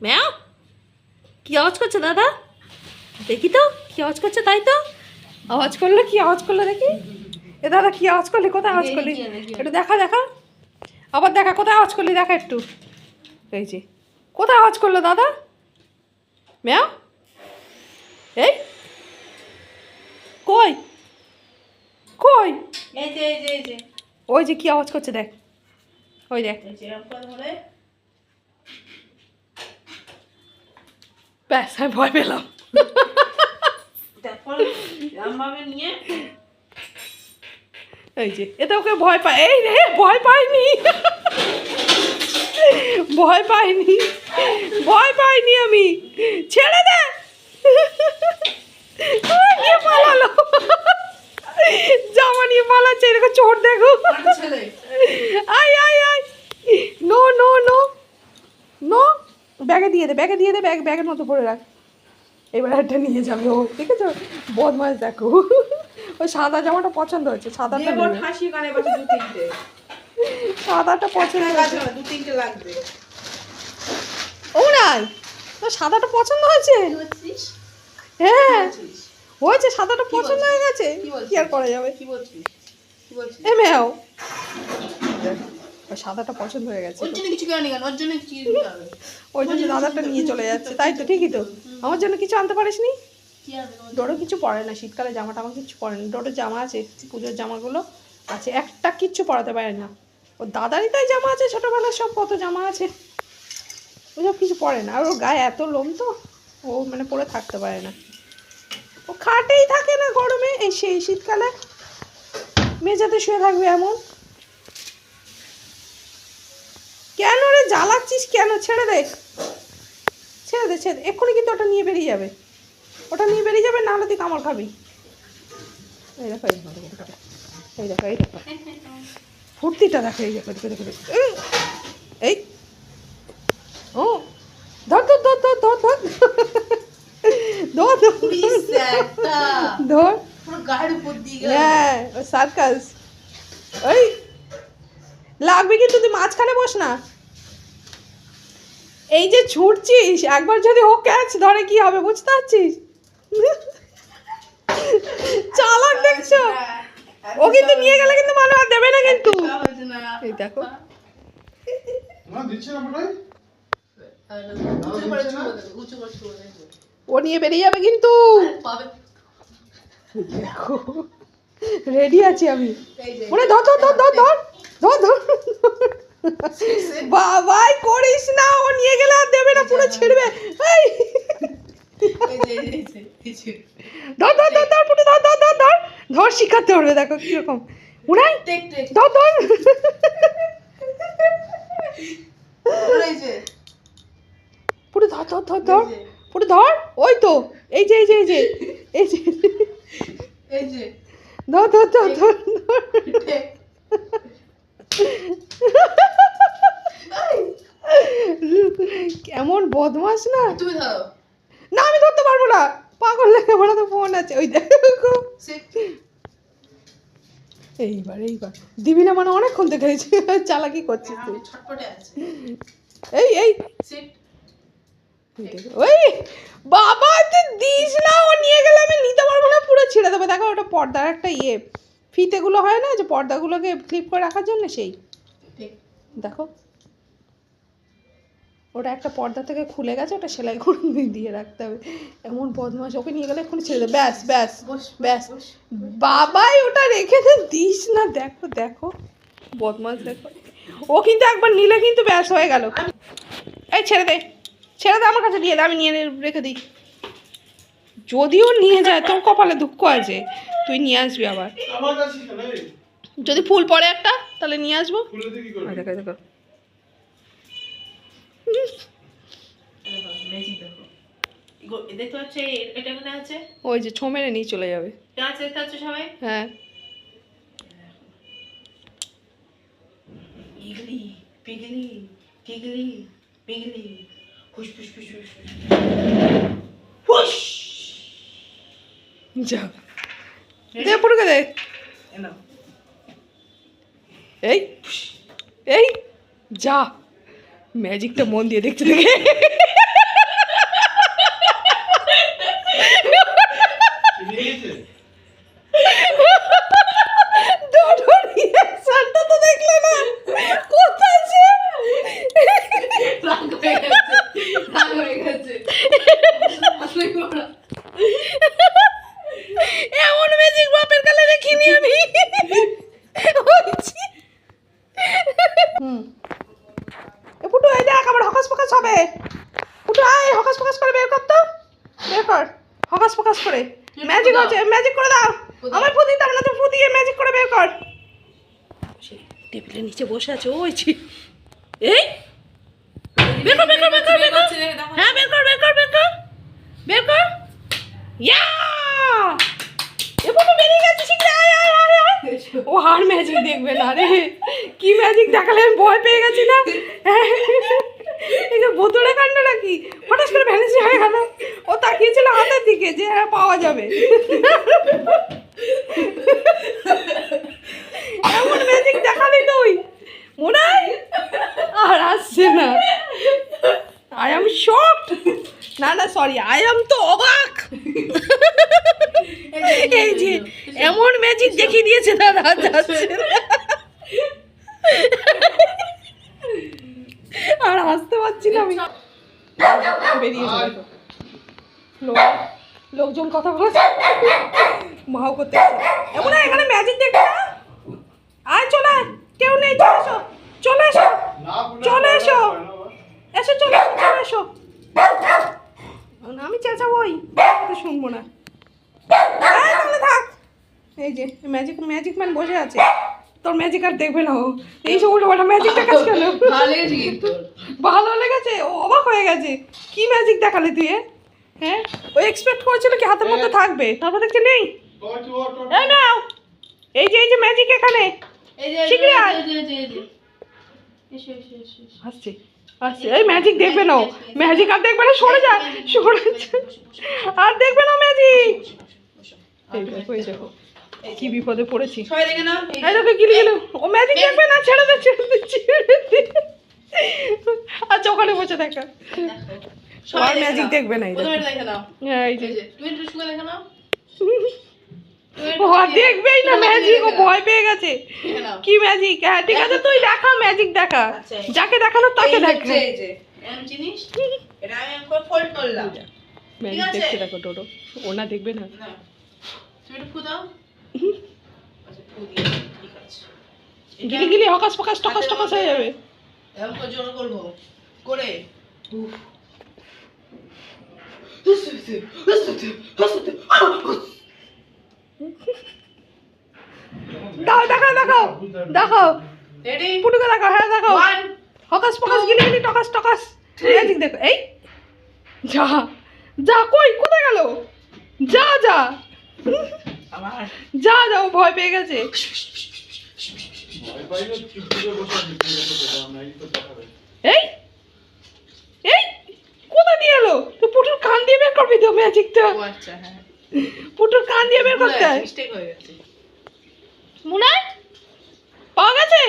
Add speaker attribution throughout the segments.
Speaker 1: ম্যাও কি আওয়াজ করছে দাদা? দেখি তো কি আওয়াজ করছে তাই তো? আওয়াজ করল কি আওয়াজ করল দেখি? এ দাদা কি আওয়াজ করলি? কোথায় আওয়াজ করলি। একটু দেখা দেখা। আবার দেখা কোথায় আওয়াজ করলি? দেখা একটু। এই যে। কোথায় আওয়াজ করল দাদা? ম্যাও? এই। কই? কই?
Speaker 2: এই যে এই যে এই যে।
Speaker 1: ওই যে কি আওয়াজ করছে দেখ। ওই দেখ
Speaker 2: এই যে এরকম ধরে
Speaker 1: ব্যাস আমি ভয় পেলাম এই যে এটা ওকে ভয় পায় এই রে ভয় পাইনি ভয় পাইনি ভয় পাইনি আমি ছেড়ে দে নিয়ে পালালো জামা নিয়ে পালাচ্ছে এরকম চোর দেখো I I I no no no no ব্যাগে দিয়ে দে ব্যাগে দিয়ে দে ব্যাগ ব্যাগের মতো ভরে রাখ। এবার একটা নিয়ে যাবে ও ঠিক আছে বদমাস দেখো। ওই সাদা জামাটা পছন্দ হয়েছে সাদাটা।
Speaker 2: ঠাসি কানে বসে দু তিনটে।
Speaker 1: সাদাটা পছন্দ
Speaker 2: লাগবে না, দু তিনটে লাগবে।
Speaker 1: ও নাই তোর সাদাটা পছন্দ হয়েছে? হ্যাঁ হয়েছে সাদাটা পছন্দ হয়ে গেছে।
Speaker 2: কি?
Speaker 1: আর করা যাবে?
Speaker 2: কি বলছিস? কি বলছিস?
Speaker 1: এ মেও ওই সাদাটা পছন্দ হয়ে গেছে।
Speaker 2: ওর জন্য কিছু কেন কেন ওর জন্য কিছু দিতে
Speaker 1: ওই জন্য দাদাটা নিয়ে চলে যাচ্ছে তাই তো ঠিকই তো। আমার জন্য কিছু আনতে পারিস নি
Speaker 2: কি
Speaker 1: ডোরো কিছু পরে না শীতকালে জামা টামা কিছু পরে না। ডোরো জামা আছে পুজোর জামাগুলো আছে একটা কিচ্ছু পরাতে পারে না। ওর দাদারই তাই জামা আছে ছোটোবেলার সব কত জামা আছে। ওসব কিছু পরে না। আর ওর গায়ে এত লোম তো ও মানে পরে থাকতে পারে না। ও খাটেই থাকে না গরমে এই সেই শীতকালে। মেঝেতে শুয়ে থাকবে এমন। কেন রে জ্বালাচ্ছিস কেন? ছেড়ে দে। ছেড়ে দে ছেড়ে দে। এক্ষুনি কিন্তু ওটা নিয়ে বেরিয়ে যাবে। ওটা নিয়ে বেরিয়ে যাবে নাহলে তুই কামড় খাবি। এই দেখো এই দেখো, এই দেখো, এই দেখো ফুর্তিটা দেখো এই দেখো দেখো দেখো দেখো। উম, এই। ও ধর ধর ধর ধর ধর ধর। ধর ধর। হ্যাঁ সার্কাস ওই লাগবে কিন্তু তুই মাঝখানে বস না। এই যে ছুটছিস একবার যদি ও ক্যাচ ধরে কি হবে বুঝতে পারছিস? চালাক দেখছ? ও কিন্তু নিয়ে গেলে কিন্তু মানুষ আর দেবে না কিন্তু। এই দেখো। ও নিয়ে বেরিয়ে যাবে কিন্তু। দেখো। রেডি আছি আমি। ওরে ধর ধর ধর ধর ধর। বাবাই করিস না ও নিয়ে গেলে আর দেবে না পুরো ছিড়বে এই। ধর ধর ধর ধর পুরো ধর ধর ধর ধর ধর শিখাতে হবে দেখো কীরকম উড়াই ধর ধর পুরো ধর ধর ধর ধর পুরো ধর ওই তো এই যে এই যে এই যে এই যে
Speaker 2: এই যে
Speaker 1: ধর ধর ধর ধর ধর কেমন বদমাস না?
Speaker 2: তুমি ধরো।
Speaker 1: না আমি ধরতে পারব না। পাগল লেগে আমার তো ফোন আছে। ওই দেখো। এইবার এইবার। দিবি না মানে অনেকক্ষণ থেকে চালাকি করছিস তুই।
Speaker 2: ছটপটে আছি।
Speaker 1: এই এই। ওই। বাবা তুই দিস না ও নিয়ে গেলে আমি নিতে পারব না পুরো ছিঁড়ে দেবো। দেখো ওটা পর্দার একটা ইয়ে। ফিতেগুলো হয় না যে পর্দাগুলোকে ফ্লিপ করে রাখার জন্য সেই? দেখো। ওটা একটা পর্দা থেকে খুলে গেছে ওটা সেলাই করে দিয়ে- রাখতে হবে। এমন বদমাস ওকে নিয়ে গেলে এক্ষুনি ছেড়ে দেবে ব্যাস ব্যাস ব্যাস। বাবাই ওটা রেখে দে দিস না দেখো দেখো। বদমাস দেখো। ও কিন্তু একবার নিলে কিন্তু ব্যাস হয়ে গেল। এই ছেড়ে দে। ছেড়ে দে আমার কাছে দিয়ে দে আমি নিয়ে রেখে দিই। যদিও নিয়ে যায় তোর কপালে দুঃখ আছে তুই নিয়ে আসবি আবার। যদি ফুল পড়ে একটা তাহলে নিয়ে আসব। দেখো দেখো। যা দে পুরোকে দে এই এই যা। ম্যাজিকটা মন দিয়ে দেখতে দেখে
Speaker 2: হয়ে গেছে রাগ হয়ে গেছে আসলে করা
Speaker 1: এমন ম্যাজিক বাপের কালে দেখিনি আমি হয়েছি। হুম এ পুটু এই দেখ আবার হকাস পকাস হবে। পুটু আয় হকাস পকাস করে বের কর তো। বের কর হকাস পকাস করে। ম্যাজিক হচ্ছে ম্যাজিক করে দাও? আমার ফু দিতাম না তো ফু দিয়ে ম্যাজিক করে বের কর। টেবিলের নিচে বসে আছে ওইছি এই? বের কর বের কর বের কর বের কর। হ্যাঁ বের কর বের কর বের কর। বের কর। ইয়া! বেরিয়ে গেছে আয় আয় আয় ও আর ম্যাজিক দেখবে না রে। কি ম্যাজিক দেখালে আমি ভয় পেয়ে গেছি না? এই যে কাণ্ড নাকি? হঠাৎ করে ভ্যানিস হয়ে গেল। ও তাকিয়েছিল হাতের দিকে যে হ্যাঁ পাওয়া যাবে। এমন ম্যাজিক দেখালি তুই। মনে আর আসছে না। আই এম শকড না না সরি আই এম তো অবাক। এই যে, এমন ম্যাজিক দেখিয়ে দিয়েছে দাদা, যাচ্ছে আর হাসতে পারছি না আমি বেরিয়ে যাবে লোকজন কথা বলছে। মাও করতে এমন এখানে ম্যাজিক দেখবে না? আয় চলে কেউ নেই চলে এসো। চলে এসো। চলে এসো। এসো চলে এসো চলে এসো। আমি চেঁচাবোই। তো শুনব না। থাক। এই যে ম্যাজিক ম্যাজিক ম্যান বসে আছে। তোর ম্যাজিক আর দেখবে না ও। এই সব উল্টো পাল্টা ম্যাজিক দেখাস কেন?
Speaker 2: ভালো
Speaker 1: লেগেছে? ও অবাক হয়ে গেছে। কি ম্যাজিক দেখালে তুই হ্যাঁ? ও এক্সপেক্ট করেছিল কি হাতের মধ্যে থাকবে। তারপর দেখছে নেই। এই নাও। এই যে এই যে ম্যাজিক এখানে।
Speaker 2: এই।
Speaker 1: আসছে আসছে। ম্যাজিক দেখবে না ম্যাজিক আর দেখবে না সরে যা। সরে আর দেখবে না ম্যাজিক দেখো কি বিপদে পড়েছি?
Speaker 2: সবাই এই
Speaker 1: এই দেখো গিলি গেল ও ম্যাজিক দেখবে না? ছেড়ে দে ছেড়ে দে ছেড়ে দে। আচ্ছা ওখানে বসে দেখা।
Speaker 2: সবাই
Speaker 1: ম্যাজিক দেখবে না হ্যাঁ, এই যে। দেখবেই না ম্যাজিক ও ভয় পেয়ে গেছে। কি ম্যাজিক হ্যাঁ ঠিক আছে তুই দেখা ম্যাজিক দেখা।
Speaker 2: আচ্ছা।
Speaker 1: যাকে দেখানো তাকে
Speaker 2: এই
Speaker 1: দেখা
Speaker 2: জিনিস, এটা আমি করলাম।
Speaker 1: ম্যাজিক ওনা দেখবে না।
Speaker 2: তুমি একটু ফু
Speaker 1: গিলি গিলি হকাস পকাস টকাস টকাস হয়ে যাবে।
Speaker 2: করে জোরে করব। করে।
Speaker 1: দাও দেখাও দেখাও দেখাও। পুটুকে দেখাও হ্যাঁ দেখাও। হকাস পকাস গিলি গিলি টকাস টকাস। ম্যাজিক দেখো এই। যা যা কই কোথায় গেল? যা যা। যা যা ও ভয় পেয়ে গেছে।
Speaker 3: এই
Speaker 1: এই কোথা দিয়ে এলো? পুটুর কান দিয়ে বের করবি তো ম্যাজিকটা
Speaker 2: আচ্ছা, হ্যাঁ।
Speaker 1: পুটুর কান দিয়ে বের করতে। হয়
Speaker 2: Mistake হয়ে গেছে।
Speaker 1: মুনা পাওয়া গেছে?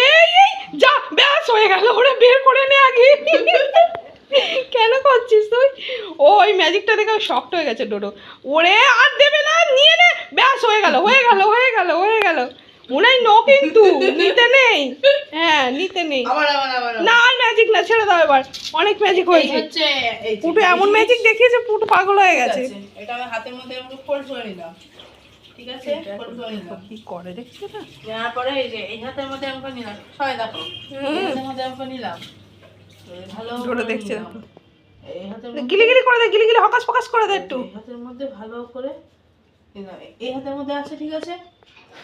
Speaker 1: এই এই যা ব্যাস হয়ে গেল ওরে বের করে নে আগে। কেন করছিস তুই? ওই ম্যাজিকটা দেখে শক্ট হয়ে গেছে ডোডো। ওরে আর দেবে না নিয়ে নে। ব্যাস হয়ে গেল হয়ে গেল হয়ে গেল হয়ে গেল। মনে হয় নো কিন্তু নিতে নেই। হ্যাঁ নিতে নেই। না আর ম্যাজিক না ছেড়ে দাও এবার। অনেক ম্যাজিক হয়েছে।
Speaker 2: হচ্ছে, এই
Speaker 1: পুটু এমন ম্যাজিক দেখিয়েছে পুটু পাগল হয়ে গেছে।
Speaker 2: এটা আমি হাতের মধ্যে fold করে নিলাম। ঠিক আছে
Speaker 1: কি করে দেখছ না?
Speaker 2: নেওয়ার পরে এই যে এই হাতের মধ্যে নিলাম। দেখো এই হাতের মধ্যে এরকম নিলাম। ভালো
Speaker 1: দেখছে গিলি গিলি করে দে গিলি গিলি হকাস ফকাস করে দে একটু।
Speaker 2: হাতের মধ্যে ভালো করে এই হাতের মধ্যে আছে ঠিক আছে?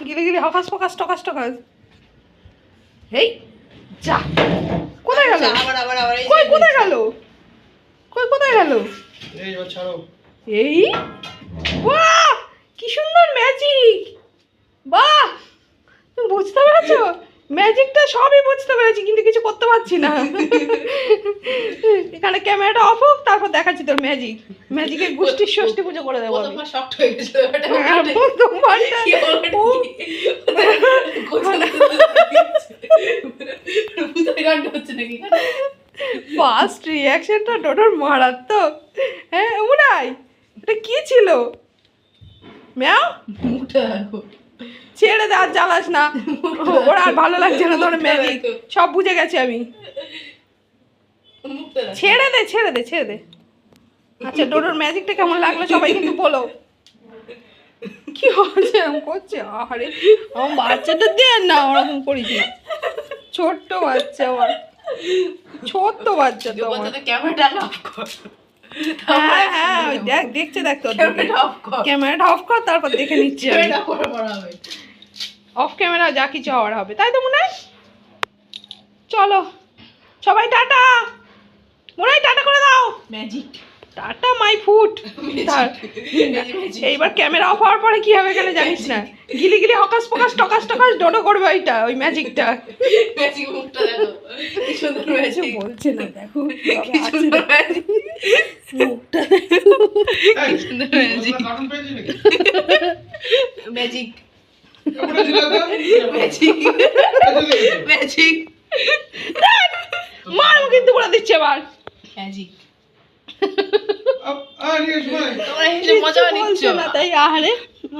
Speaker 1: গিলি গিলি এই যা। কোথায় গেল?
Speaker 2: আবার আবার আবার
Speaker 1: কই কোথায় গেল? কই কোথায় গেল?
Speaker 3: এই ছাড়ো।
Speaker 1: এই? বাহ! কি সুন্দর ম্যাজিক বাহ! তুমি বুঝতে পেরেছ? ম্যাজিকটা সবই বুঝতে পেরেছি কিন্তু কিছু করতে পারছি না। এখানে ক্যামেরাটা অফ হোক তারপর দেখাচ্ছি তোর ম্যাজিক। ম্যাজিকের গোষ্ঠীর ষষ্ঠী পুজো করে দেবো ফার্স্ট রিয়াকশনটা ডোডোর মারাত্মক। হ্যাঁ উনাই এটা কি ছিল? ম্যাও? ছেড়ে দে আর জ্বালাস না। ওর আর ভালো লাগছে না তোর ম্যাজিক। সব বুঝে গেছি আমি। ছেড়ে দে ছেড়ে দে ছেড়ে দে। আচ্ছা ডোডোর ম্যাজিকটা কেমন লাগল? সবাই কিন্তু বলো। কি হচ্ছে? এরকম করছে? আরে আমার বাচ্চাটা দে না ওরকম করিস না। ছোট্ট বাচ্চা আমার। ছোট্ট বাচ্চা তো
Speaker 2: ক্যামেরাটা অফ কর।
Speaker 1: হ্যাঁ হ্যাঁ দেখ দেখছে দেখ তোর
Speaker 2: ক্যামেরাটা অফ কর।
Speaker 1: ক্যামেরাটা অফ কর তারপর দেখে নিচ্ছি অফ ক্যামেরা যা কিছু হওয়ার হবে তাই তো মনে হয় চলো সবাই টাটা। মনে হয় টাটা করে দাও।
Speaker 2: ম্যাজিক
Speaker 1: টাটা মাই ফুট এইবার ক্যামেরা অফ হওয়ার পরে কি হবে কেন জানিস না। গিলি গিলি হকাস পকাস টকাস টকাস ডোডো করবে ওইটা ওই ম্যাজিকটা
Speaker 2: ম্যাজিক মুখটা দেখো।
Speaker 1: বলছে না দেখো
Speaker 2: কি সুন্দর ম্যাজিক
Speaker 1: মুখটা
Speaker 2: ম্যাজিক? ম্যাজিক? ম্যাজিক
Speaker 1: মারবো কিন্তু বলে দিচ্ছে আবার
Speaker 2: ম্যাজিক
Speaker 1: তাই আহারে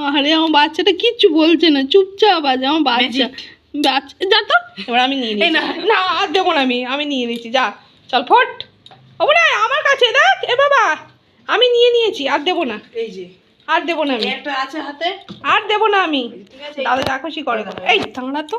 Speaker 1: আহারে আমার বাচ্চাটা কিচ্ছু বলছে না চুপচাপ আছে আমার বাচ্চা। বাচ্চা যা তো। এবার আমি নিয়ে নিই
Speaker 2: না।
Speaker 1: না আর দেবো না আমি আমি নিয়ে নিচ্ছি যা। চল ফট। ও না আমার কাছে দেখ এ বাবা। আমি নিয়ে নিয়েছি আর দেবো না।
Speaker 2: এই যে।
Speaker 1: আর দেবো না আমি।
Speaker 2: একটা আছে হাতে।
Speaker 1: আর দেবো না আমি।
Speaker 2: ঠিক আছে
Speaker 1: দাদা খুশি করে এই তাঁরা তো।